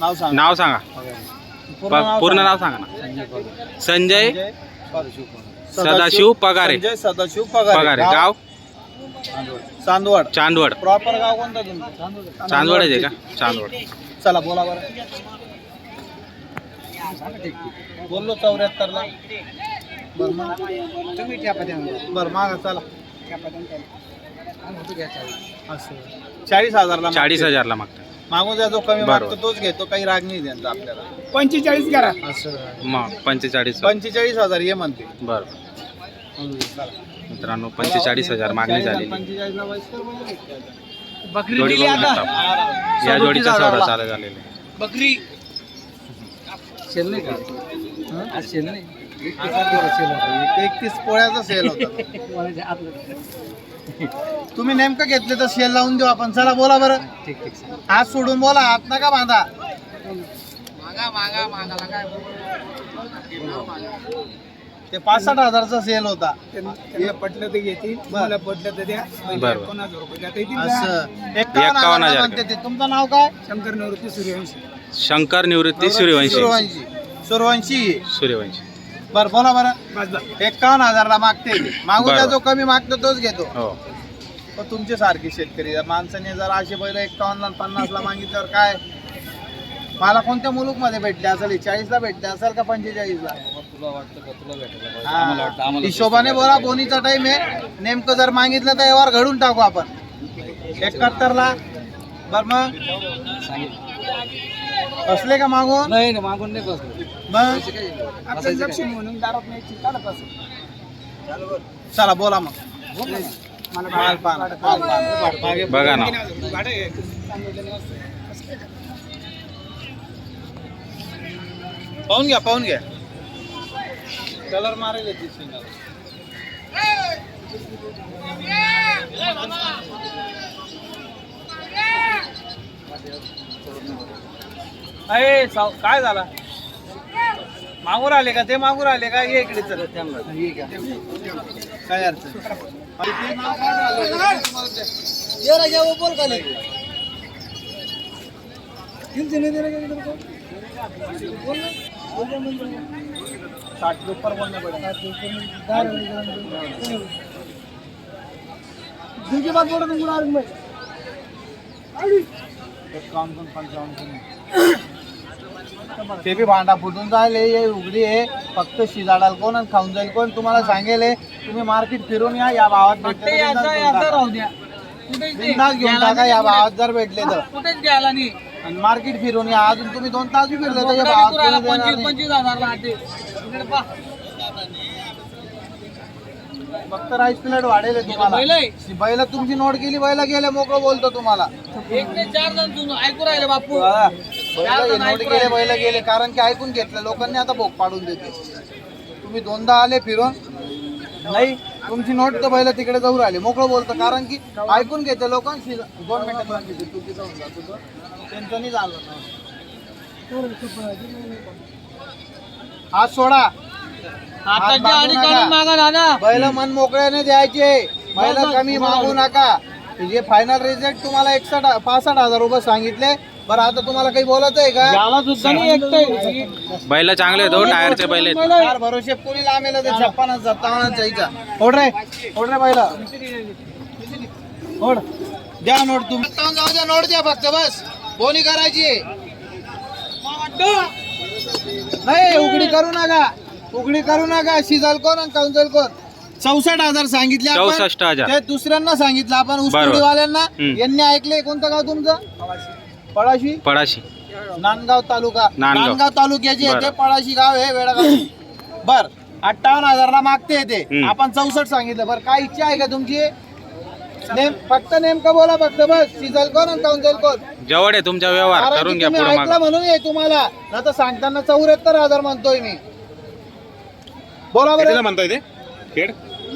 नाव सांग. नाव सांगा. पूर्ण नाव सांगा ना. संजय सदाशिव पगारे. सदाशिव पगारे. गाव? चांदवड. चांदवड. प्रॉपर गाव कोणतं तुमचं? चांदवड. आहे का? चांदवड. चला बोला बरं. बोललो चौऱ्याहत्तर ला बरं मग. बरं मागा चला. असं चाळीस हजारला चाळीस मागते. हजारला मागून द्या जो कमी बरोबर. मागतो तोच घेतो काही राग नाही त्यांचा आपल्याला. पंचेचाळीस करा. असं मग पंचेचाळीस पंचेचाळीस हजार ये म्हणते. बरं. मित्रांनो पंचेचाळीस हजार मागणी झालेली. पंचेचाळीसला वयस्कर बैल भेटतात. बकरी जोडी दिली बघू आता. शकता या जोडीचा सौदा चालू झालेला आहे. बकरी. शेल नाही का? आज शेल नाही? एक- एकतीस पोळ्याचा सेल होता. तुम्ही नेमकं घेतले तर सेल लावून देऊ आपण. चला बोला बरं. ठीक ठीक हात सोडून बोला हात नका बांधा. मागा मागा मागाला काय ते पासष्ट हजारचा सेल होता. त्यांना पटलं ते घेतील मला पटलं तर द्या. बरं. कोणाचं रुपये द्या येतील असं. एक्कावन्न एकावन्न हजार हजार म्हणते ते. तुमचं नाव काय? शंकर निवृत्ती सूर्यवंशी. शंकर निवृत्ती सूर्यवंशी. सूर्यवंशी. सूर्यवंशी. सूर्यवंशी. बरं बोला बरं. एकावन्न हजारला मागते. बरं. जो कमी मागतो तोच घेतो. हो. पण तुमचे सारखे शेतकरी. जर माणसाने जर असे पहिलं एकावन्नला पन्नासला मागितल्यावर काय? मला कोणत्या मुलुकमध्ये भेटले असेल? चाळीसला भेटले असेल का पंचेचाळीसला? हा. हिशोबाने बोला बोनीचा टाइम आहे. नेमकं जर मागितलं तर व्यवहार घडून टाकू आपण. एकाहत्तरला. बर मग? असले का मागून? नाही ना मागून नाही बसलो. मग? आपलं लक्ष्मी म्हणून दारात नाही चला बोला मग. मला माल पान माल पान बघा ना. पाहून घ्या पाहून घ्या. कलर मारेल. अरे साव- काय झाला? मागून आले का? ते मागून आले का? ये इकडे चल. काय अडचण? साठ के ऊपर बोलना पड़ेगा जिनकी बात बोल रहे तुम एकावन्न पंचावन्न ते बी भांडा फुटून जायले ये उघडी आहे फक्त शिजाडाल कोण आणि खाऊन जाईल कोण तुम्हाला सांगेल हे, तुम्ही मार्केट फिरून या या भावात भेटले तर बिनधास्त घेऊन टाका. राहू द्या कुठेच दे. बिनधास्त घेऊन टाका या भावात जर भेटले तर कुठेच द्यायला नाही आणि मार्केट फिरून या अजून तुम्ही दोन तास बी फिरले तर भावात कोणी देणार पंचवीस नाही. पंचवीस हजार राहते इकडे पहा. फक्त राईस प्लेट वाढेल तुम्हाला. बैल आहे. बैल तुमची नोट केली बैल गेले मोकळं बोलतो तुम्हाला. एक ते चार जण तुम्ही ऐकू राहिले बापू. बैल नोट गेले बैल गेले कारण की ऐकून घेतलं. लोकांनी आता भोग पाडून देते. तुम्ही दोनदा आले फिरून. नाही. तुमची नोट तर बैल तिकडे जाऊ राहिले. मोकळं बोलतं कारण की ऐकून घेते लोकांशी. दोन मिनिटं सांगितले चुकीचं होऊन जात होतं त्यांचं नाही झालं. हात सोडा. आता हात जे आणि बांधू काढून नका. मागा दादा. बैल मन मोकळ्याने द्यायचे. बैल कमी मागू. नका. जे फायनल रिझल्ट तुम्हाला एकसठ पासष्ट हजार रुपये सांगितले. बरं आता तुम्हाला काही बोलायचं आहे का? याला सुद्धा नाही एकटं बैल चांगले आहेत हो टायरचे बैल आहेत. भरोसे कोणी लांबेल ते छप्पन सत्तावन्न जायचा ओढ रे ओढ रे बैल. ओढ द्या नोट तुम्ही सत्तावन्न जाऊ द्या नोट द्या फक्त बस. कोणी करायची? नाही उघडी करू नका. उघडी करू नका. शिजाल कोण आणि कोण? चौसष्ट हजार सांगितले आपण. चौसष्ट हजार. ते दुसऱ्यांना सांगितलं. आपण बरोबर. हम्म. यांनी ऐकले. कोणतं गाव तुमचं? पळाशी. पळाशी. नांदगाव तालुका. नांदगाव. नांदगाव तालुक्याचे आहे ते बरं. पळाशी गाव आहे वेळागाव. बर. अठ्ठावन्न हजारला मागते ते. हम्म. आपण चौसष्ट सांगितलं. बरं काय इच्छा आहे का तुमची? नेम फक्त नेमकं बोला फक्त. बस. सिजल कोण आणि कोण? जवळ आहे तुमचा व्यवहार. कारण करून घ्या तुम्ही पुढे ऐकलं माग. म्हणून ये तुम्हाला. ना तर सांगताना चौऱ्याहत्तर हजार म्हणतोय मी. बोला बरं. म्हणताय ते? खेड?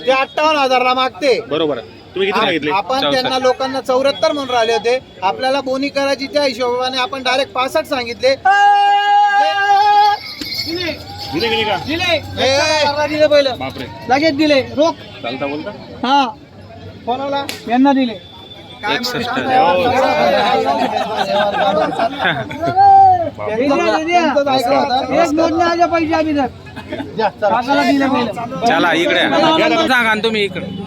ते अठ्ठावन्न हजारला मागते. बरोबर. तुम्ही किती सांगितले आप- आपण. त्यांना लोकांना चौऱ्याहत्तर म्हणून राहिले होते. आपल्याला बोनी करायची त्या हिशोबाने आपण डायरेक्ट पासष्ट सांगितले. दिले. दिले गेले का? दिले. ए, ए, एकाहत्तरला दिले पहिलं. बापरे. लगेच दिले. रोख. चालता बोलता? हा. कोणाला यांना दिले. एकसष्ट म्हणतो? चला. इकडे. सांगा तुम्ही इकडे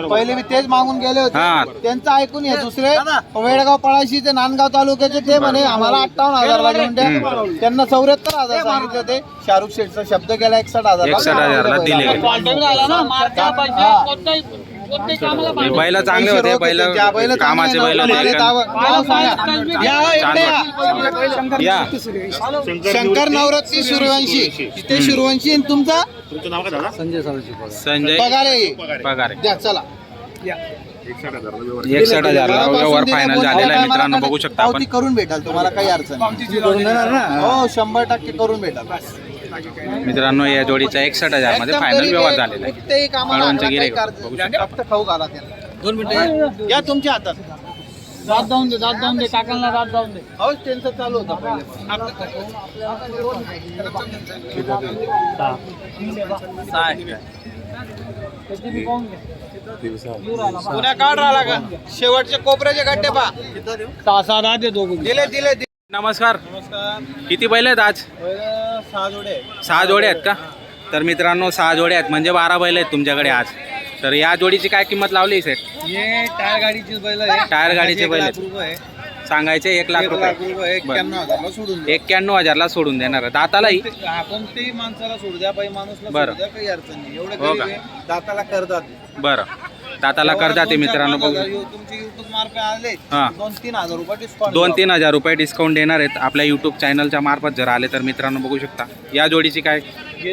पहिले मी तेच मागून गेले हा. होते त्यांचं ऐकून ये दुसरे वेळगाव पळाशी ते नांदगाव तालुक्याचे ते म्हणे आम्हाला अठ्ठावन्न हजार देऊन द्या त्यांना चौऱ्याहत्तर हजार सांगितले होते शाहरुख शेठचा शब्द केला एकसठ हजार 61 हजारला दिले. हे बैल चांगले होते बैल कामाचे बैल होते या शंकर नवरत्नी सूर्यवंशी ते सूर्यवंशी आणि तुमचा? तुमचं नाव काय दादा? संजय सावजी संजय. पगार आहे. पगार द्या चला. एकसठ हजार व्यवहार. फायनल झालेला आहे मित्रांनो बघू शकता आपण. करून भेटाल तुम्हाला काही अडचण नाही. हो शंभर टक्के करून भेटाल. मित्रांनो या जोडीचा एकसष्ट हजारमध्ये एकदम फायनल व्यवहार. झालेला आहे. कळवणचं बघू शकता. खाऊ घाला दोन मिनिटं या तुमच्या हातात. दात जाऊन दे दात जाऊन दे काकांना दात जाऊन दे. हो त्यांचं चालू होतं पहिले. त्याची बी पाहून घे पुण्या काढ राहिला का? शेवटचे कोपऱ्याचे गड्डे पा सहा सहा दात दोघं. दिले दिले. नमस्कार. नमस्कार. किती बैल आहेत आज? सहा जोडे सहा जोडे आहेत का? तर मित्रांनो सहा जोडे आहेत. म्हणजे बारा बैल आहेत तुमच्याकडे आज. तर या जोडीची काय किंमत लावली सेट हे टायर गाडीची बैल आहे. टायर गाडीचे बैल आहेत. सांगायचे एक लाख रुपये. एक्क्याण्णव हजारला सोडून द्या. एक्क्याण्णव हजारला सोडून देणार आहे. दातालाही कोणते- हा, माणसाला सोडू द्या बाई माणूसला बरं. सोडू द्या काही अडचण नाही. एवढे हो गरीब का? आहे, दाताला करतात. बरं. दाताला करतात ते मित्रांनो बघू. हा. दोन तीन हजार रुपये डिस्काउंट दोन तीन हजार रुपये डिस्काउंट देणार आहेत. आपल्या युट्यूब चॅनलच्या मार्फत जर आले तर मित्रांनो बघू शकता. या जोडीची काय? हे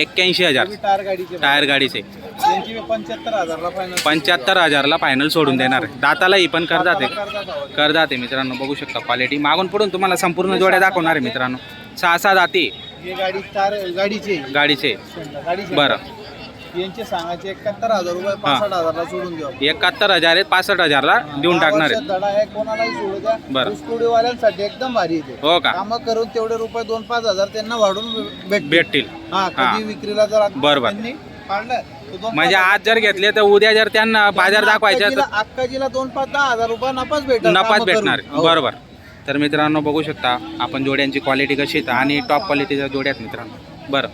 एक्क्याऐंशी हजार हे टायर गाडीचे पंच्याहत्तर हजारला फायनल सोडून देणार. आहे. दातालाही पण करतात आहे करतात आहोत. करतात आहे मित्रांनो बघू शकता क्वालिटी मागून पुढून तुम्हाला संपूर्ण जोड्या दाखवणार आहे मित्रांनो. सहा सहा हे गाडीचे. गाडीचे. गाडीचे. बरं. यांचे सांगायचे एकाहत्तर हजार रुपये पासष्ट हजारला सोडून देऊ एकाहत्तर हजार आहेत पासष्ट हजारला देऊन टाकणार आहेत. धडा आहे कोणालाही सोडू द्या. बरं. ऊसतोडीवाल्यांसाठी एकदम भारी येते हो का? कामं करून तेवढे रुपये दोन पाच हजार त्यांना वाढून भेट भेटतील. हा. कधी विक्रीला जर. त्यांनी तर दोन म्हणजे पाच आज जर घेतले तर उद्या जर त्यांना बाजार दाखवायचा तर अक्काजीला- अक्काजीला दोन पाच दहा हजार रुपये नफाच नफात कामं भेटणार. हो. बरोबर. तर मित्रांनो बघू शकता आपण जोड्यांची क्वालिटी कशी आहे आणि टॉप क्वालिटीच्या जोड्या आहेत मित्रांनो. बरं.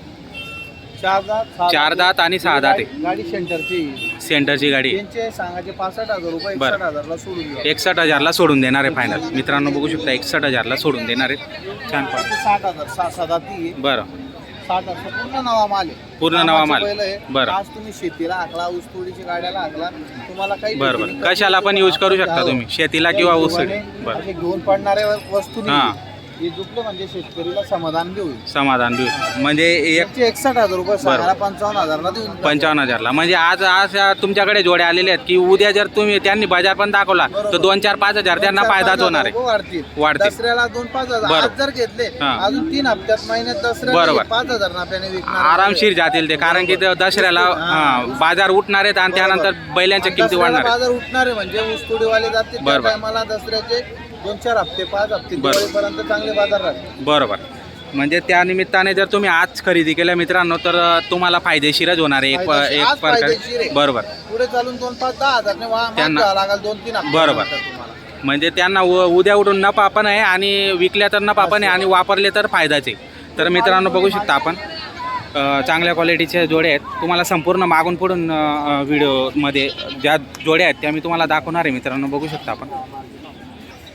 चार दात सहा चार दात आणि सहा दात आहे गाडी- सेंटरची सेंटरची गाडी. त्यांचे सांगायचे पासष्ट हजार रुपये बरं. एकसष्ट हजारला सोडून देऊ एकसष्ट हजारला सोडून देणार आहे फायनल मित्रांनो बघू शकता एकसष्ट हजारला सोडून देणार आहे छान पण साठ हजार सहा सहा दाती आहे. बरं साठ हजार पूर्ण नवा माल आहे पूर्ण कामाचे नवा माल. बैल आहे. बरं. आज तुम्ही शेतीला हाकला ऊसतोडीची गाड्याला हाकला तुम्हाला काही बरं. बरं कशाला पण यूज करू शकता हो. तुम्ही शेतीला किंवा ऊस त्या बरं घेऊन पडणाऱ्या वस्तू हा. हे म्हणजे शेतकरीला समाधान देऊ म्हणजे एक एकसष्ट हजार रुपये सांगायला पंचावन्न हजारला देऊन. पंचावन्न हजारला म्हणजे आज आज तुमच्याकडे जोड्या आलेले आहेत की उद्या जर तुम्ही त्यांनी बाजार पण दाखवला तर. दोन चार पाच हजार त्यांना फायदाच होणार आहे वाढतील वाढतील. दसऱ्याला दोन पाच हजार बरं. आज जर घेतले हा. अजून तीन हप्त्यात महिन्यात दसऱ्याला बरोबर. पाच हजार नाप्याने विकणार आरामशीर जातील ते कारण की ते दसऱ्याला हा, बाजार उठणार आहेत आणि त्यानंतर बैलांच्या किमती दसऱ्याला वाढणार आहेत बाजार उठणार आहे म्हणजे ऊसतोडीवाले जातील त्या बरोबर. टायमाला दसऱ्याचे दोन चार हप्ते पाच हप्ते बरोबर. दिवाळीपर्यंत चांगले बाजार राहतील बरोबर म्हणजे त्या निमित्ताने जर तुम्ही आज खरेदी केल्या मित्रांनो तर तुम्हाला फायदेशीरच होणार आहे एक प- फायदेशीर. आज एक प्रकारे फायदेशीर आहे. बरोबर पुढे चालून दोन पाच दहा हजार ने वा- त्यांना- घ्यावं लागेल दोन तीन हप्ते बरोबर. तुम्हाला. म्हणजे त्यांना उ- उद्या उठून नफा पण आहे आणि विकल्या तर नफा पण आहे आणि वापरले तर फायदाचे तर मित्रांनो बघू शकता आपण अ, चांगल्या क्वालिटीच्या जोड्या आहेत तुम्हाला संपूर्ण मागून पुढून व्हिडिओमध्ये ज्या जोड्या आहेत त्या मी तुम्हाला दाखवणार आहे मित्रांनो बघू शकता आपण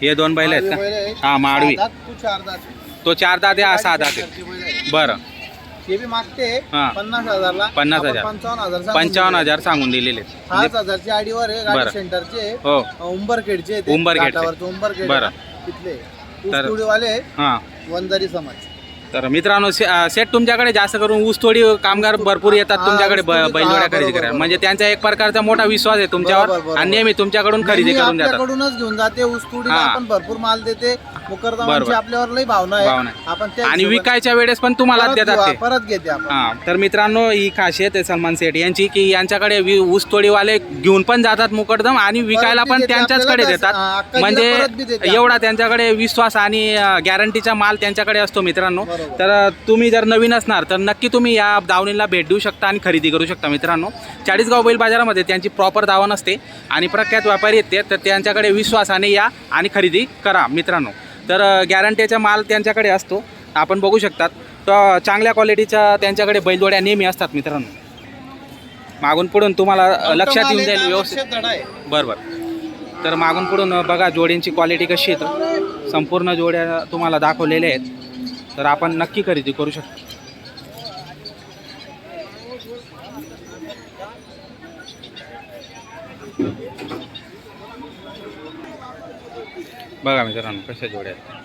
हे दोन बैल आहेत. का हा माडवी तू चार दात. हा सहा दात. बरं हे बी मागते. पन्नास हजारला पन्नास हजार. पंचावन्न हजार सांगून पंचावन्न. हजार सांगून दिलेले. पाच म्हणजे हजारची आडीवर आहे बरं. गाडी सेंटरचे हो उंबरखेडचे. घाटावरचे उंबरखेड बरं. तिथले हां वंजारी समाज तर मित्रांनो से- सेट तुमच्याकडे जास्त करून ऊसतोडी कामगार भरपूर येतात तुमच्याकडे ऊसतोडी- बैलजोड्या खरेदी करायला. म्हणजे त्यांचा एक प्रकारचा मोठा विश्वास आहे तुमच्यावर. आणि नेहमी तुमच्याकडून खरेदी करून जातात घेऊन जाते. आपण भरपूर माल देते मुकरदमांची बरोबर. आपल्यावर लई भावना भावना आहे. आहे. आपण त्या आणि हिशोबाने विकायच्या वेळेस पण तुम्हाला परत देतात घेऊ, ते. परत घेते आपण. हा तर मित्रांनो ही खासियत आहे सलमान सेठ यांची की यांच्याकडे वि- ऊसतोडीवाले घेऊन पण जातात मुकरदम आणि विकायला पण देते, त्यांच्याचकडे आपल्याला देतात. हा, म्हणजे परत बी देते एवढा त्यांच्याकडे विश्वास आणि गॅरंटीचा माल त्यांच्याकडे असतो मित्रांनो. बरोबर. तर अ, तुम्ही जर नवीन असणार तर नक्की तुम्ही या दावणीला भेट देऊ शकता आणि खरेदी करू शकता मित्रांनो. चाळीसगाव बैल बाजारामध्ये त्यांची प्रॉपर दावा नसते आणि प्रख्यात व्यापारी आहेत ते तर त्यांच्याकडे विश्वासाने या आणि खरेदी करा मित्रांनो. तर गॅरंटीचा माल त्यांच्याकडे असतो. आपण बघू शकतात. तर चांगल्या क्वालिटीच्या त्यांच्याकडे बैलजोड्या नेहमी असतात मित्रांनो. मागून पुढून तुम्हाला लक्षात येऊन जाईल व्यवस्थित. बरं बरं तर मागून पुढून बघा जोड्यांची क्वालिटी कशी आहे तर. संपूर्ण जोड्या तुम्हाला दाखवलेल्या आहेत. तर आपण नक्की खरेदी करू शकतो. बघा मित्रांनो कशा जोड्या आहेत